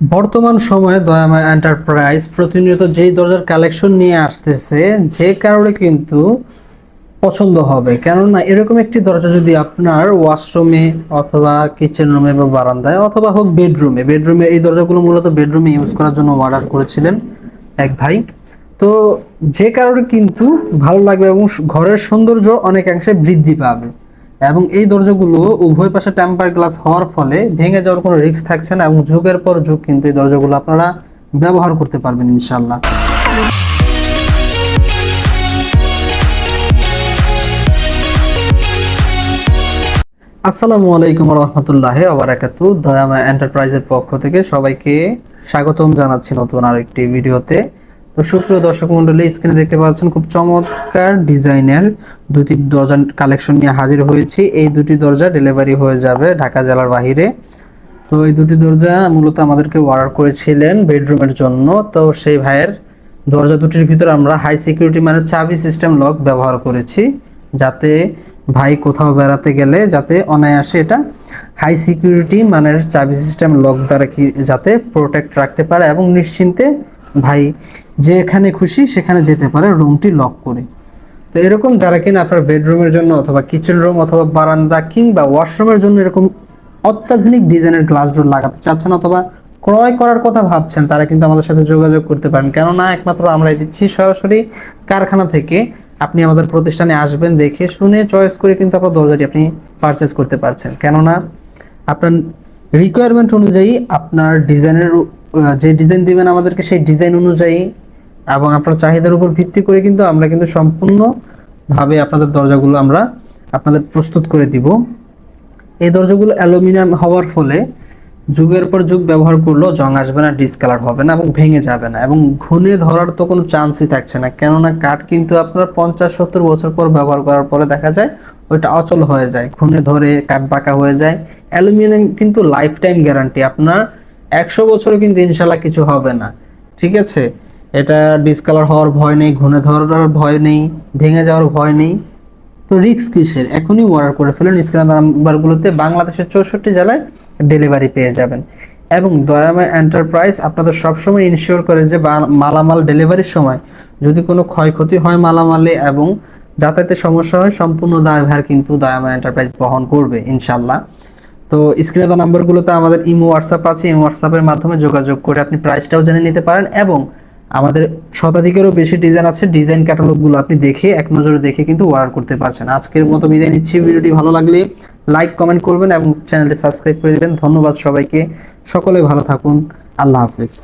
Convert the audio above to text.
বর্তমান সময়ে দয়াময় এন্টারপ্রাইজ প্রতিনিয়ত যেই দরজার কালেকশন নিয়ে আসতেছে, যে কারণে কিন্তু পছন্দ হবে। কেননা এরকম একটি দরজা যদি আপনার ওয়াশরুমে অথবা কিচেন রুমে বা বারান্দায় অথবা হোক বেডরুমে বেডরুমে এই দরজাগুলো মূলত বেডরুমে ইউজ করার জন্য অর্ডার করেছিলেন এক ভাই। তো যে কারণে কিন্তু ভালো লাগবে এবং ঘরের সৌন্দর্য অনেকাংশে বৃদ্ধি পাবে। এবং এই দরজাগুলো উভয় পাশে টেম্পার গ্লাস হওয়ার ফলে ভেঙে যাওয়ার কোনো রিস্ক থাকছে না এবং যুগের পর যুগ কিন্তু এই দরজাগুলো আপনারা ব্যবহার করতে পারবেন ইনশাল্লাহ আসসালামু আলাইকুম রহমতুল্লাহ আবরাকাতু দয়ামা এন্টারপ্রাইজের পক্ষ থেকে সবাইকে স্বাগতম জানাচ্ছি নতুন আর একটি ভিডিওতে। তো সুপ্রিয় দর্শক মন্ডলী স্ক্রিনে দেখতে পাচ্ছেন খুব চমৎকার ডিজাইনের দুটি দরজা কালেকশন নিয়ে হাজির হয়েছি। এই দুটি দরজা ডেলিভারি হয়ে যাবে ঢাকা জেলার বাহিরে। তো এই দুটি দরজা মূলত আমাদেরকে অর্ডার করেছিলেন বেডরুমের জন্য। তো সেই ভাইয়ের দরজা দুটির ভিতরে আমরা হাই সিকিউরিটি মানে চাবি সিস্টেম লক ব্যবহার করেছি, যাতে ভাই কোথাও বেড়াতে গেলে যাতে অনায়াসে এটা হাই সিকিউরিটি মানের চাবি সিস্টেম লক দ্বারা কি যাতে প্রোটেক্ট রাখতে পারে এবং নিশ্চিন্তে ভাই যে এখানে খুশি সেখানে যেতে পারে, রুমটি লক করে। তো এরকম যারা কিনা আপনার বেডরুমের জন্য অথবা কিচেন রুম অথবা বারান্দা কিংবা ওয়াশরুমের জন্য এরকম অত্যাধুনিক ডিজাইনের গ্লাস ডোর লাগাতে চাচ্ছেন অথবা ক্রয় করার কথা ভাবছেন, তারা কিন্তু আমাদের সাথে যোগাযোগ করতে পারেন। কেননা একমাত্র আমরাই দিচ্ছি, সরাসরি কারখানা থেকে আপনি আমাদের প্রতিষ্ঠানে আসবেন দেখে শুনে চয়েস করে কিন্তু আপনার দরজাটি আপনি পারচেস করতে পারছেন। কেননা আপনার রিকোয়ারমেন্ট অনুযায়ী আপনার ডিজাইনের যে ডিজাইন দিবেন আমাদেরকে সেই ডিজাইন অনুযায়ী এবং আপনার চাহিদার উপর ভিত্তি করে কিন্তু আমরা কিন্তু সম্পূর্ণভাবে আপনাদের দরজাগুলো আমরা আপনাদের প্রস্তুত করে দিব। এই দরজাগুলো অ্যালুমিনিয়াম হওয়ার ফলে যুগের পর যুগ ব্যবহার করলেও জং আসবে না ডিসকালার হবে না এবং ভেঙে যাবে না এবং ঘুনে ধরার তো কোনো চান্সই থাকছে না। কেননা কাঠ কিন্তু আপনার পঞ্চাশ, সত্তর বছর পর ব্যবহার করার পরে দেখা যায় ওইটা অচল হয়ে যায়। ঘুনে ধরে কাঠ বাঁকা হয়ে যায়। অ্যালুমিনিয়াম কিন্তু লাইফ টাইম গ্যারান্টি আপনার একশো বছরে কিন্তু ইনশাল্লাহ কিছু হবে না। ঠিক আছে? এটা ডিসকালার হওয়ার ভয় নেই ঘুনে ধরার ভয় নেই, ভেঙে যাওয়ার ভয় নেই। তো রিক্স কিসের? এখনই অর্ডার করে ফেলুন। স্ক্রিন নাম্বারগুলোতে বাংলাদেশের চৌষট্টি জেলায় ডেলিভারি পেয়ে যাবেন। এবং দয়াময় এন্টারপ্রাইজ আপনাদের সবসময় ইনশিওর করে যে মালামাল ডেলিভারির সময় যদি কোনো ক্ষয়ক্ষতি হয় মালামালে এবং যাতায়াতের সমস্যা হয়, সম্পূর্ণ দায়ভার কিন্তু দয়াময় এন্টারপ্রাইজ বহন করবে, ইনশাল্লাহ। তো স্ক্রিনে দেওয়া নাম্বারগুলোতে আমাদের ইমো হোয়াটসঅ্যাপ আছে। ইমো হোয়াটসঅ্যাপের মাধ্যমে যোগাযোগ করে আপনি প্রাইসটাও জেনে নিতে পারেন এবং আমাদের শতাধিকেরও বেশি ডিজাইন আছে। ডিজাইন ক্যাটালগুলো আপনি দেখে, এক নজরে দেখে কিন্তু অর্ডার করতে পারছেন। আজকের মতো বিদায় নিচ্ছি। ভিডিওটি ভালো লাগলে লাইক কমেন্ট করবেন এবং চ্যানেলটি সাবস্ক্রাইব করে দেবেন। ধন্যবাদ সবাইকে। সকলে ভালো থাকুন। আল্লাহ হাফিজ।